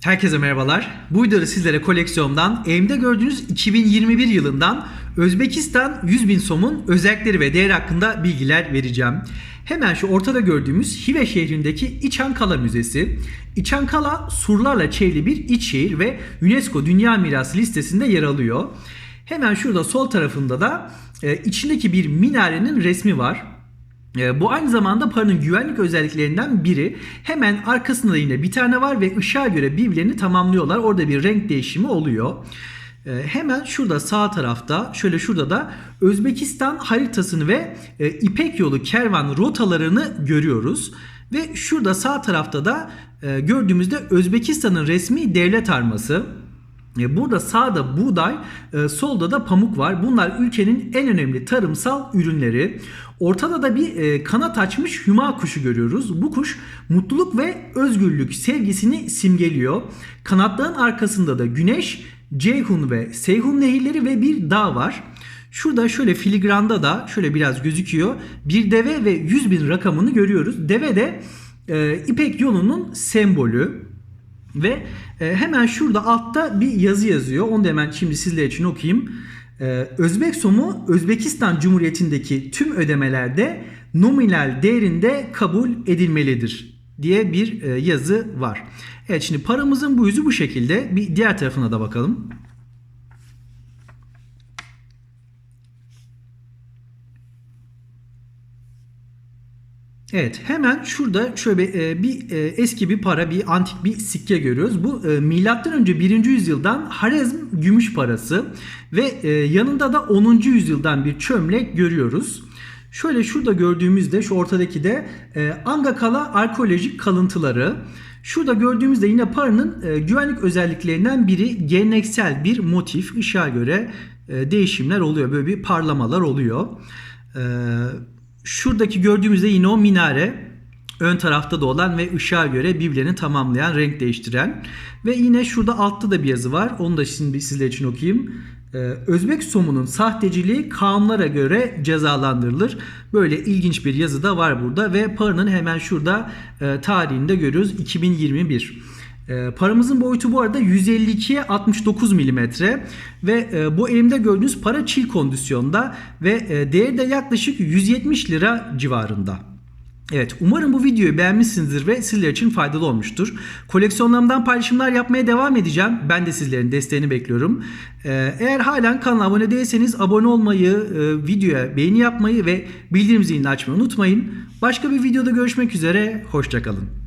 Herkese merhabalar. Bu videoda sizlere koleksiyondan elimde gördüğünüz 2021 yılından Özbekistan 100 bin somun özellikleri ve değeri hakkında bilgiler vereceğim. Hemen şu ortada gördüğümüz Hive şehrindeki İçankala Müzesi. İçankala surlarla çevrili bir iç şehir ve UNESCO Dünya Mirası listesinde yer alıyor. Hemen şurada sol tarafında da e, içindeki bir minarenin resmi var. E, Bu aynı zamanda paranın güvenlik özelliklerinden biri. Hemen arkasında da yine bir tane var ve ışığa göre birbirlerini tamamlıyorlar. Orada bir renk değişimi oluyor. E, Hemen şurada sağ tarafta şöyle şurada da Özbekistan haritasını ve e, İpek yolu kervan rotalarını görüyoruz. Ve şurada sağ tarafta da e, gördüğümüzde Özbekistan'ın resmi devlet arması. E, Burada sağda buğday, e, solda da pamuk var. Bunlar ülkenin en önemli tarımsal ürünleri. Ortada da bir e, kanat açmış hüma kuşu görüyoruz. Bu kuş mutluluk ve özgürlük sevgisini simgeliyor. Kanatların arkasında da güneş, Ceyhun ve Seyhun nehirleri ve bir dağ var. Şurada şöyle filigranda da şöyle biraz gözüküyor. Bir deve ve 100 bin rakamını görüyoruz. Deve de e, İpek yolunun sembolü. Ve e, hemen şurada altta bir yazı yazıyor. Onu da hemen şimdi sizler için okuyayım. E, Özbek Somu Özbekistan Cumhuriyeti'ndeki tüm ödemelerde nominal değerinde kabul edilmelidir diye bir e, yazı var. Evet şimdi paramızın bu yüzü bu şekilde. Bir diğer tarafına da bakalım. Evet hemen şurada şöyle e, bir e, eski bir para bir antik bir sikke görüyoruz. Bu e, milattan önce 1. yüzyıldan Harezm gümüş parası ve yanında da 10. yüzyıldan bir çömlek görüyoruz. Şöyle şurada gördüğümüzde şu ortadaki de Angakala arkeolojik kalıntıları. Şurada gördüğümüzde yine paranın güvenlik özelliklerinden biri geleneksel bir motif ışığa göre değişimler oluyor. Böyle bir parlamalar oluyor. Eee Şuradaki gördüğümüzde yine o minare ön tarafta da olan ve ışığa göre birbirlerini tamamlayan, renk değiştiren ve yine şurada altta da bir yazı var. Onu da şimdi sizler için okuyayım. Ee, Özbek somunun sahteciliği kanunlara göre cezalandırılır. Böyle ilginç bir yazı da var burada ve paranın hemen şurada e, tarihinde görüyoruz 2021. E, paramızın boyutu bu arada 152'ye 69 milimetre ve e, bu elimde gördüğünüz para çil kondisyonda ve e, değeri de yaklaşık 170 lira civarında. Evet umarım bu videoyu beğenmişsinizdir ve sizler için faydalı olmuştur. Koleksiyonlarımdan paylaşımlar yapmaya devam edeceğim. Ben de sizlerin desteğini bekliyorum. Ee, eğer halen kanala abone değilseniz abone olmayı, e, videoya beğeni yapmayı ve bildirim zilini açmayı unutmayın. Başka bir videoda görüşmek üzere, hoşçakalın.